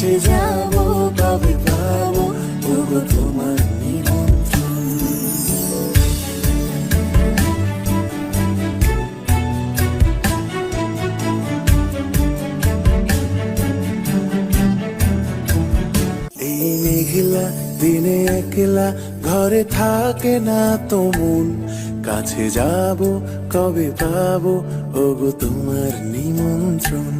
কাছে যাব তোমার দিনে একলা ঘরে থাকে না তো কাছে যাব, কবে পাবো, ওগো তোমার নিমন্ত্রণ।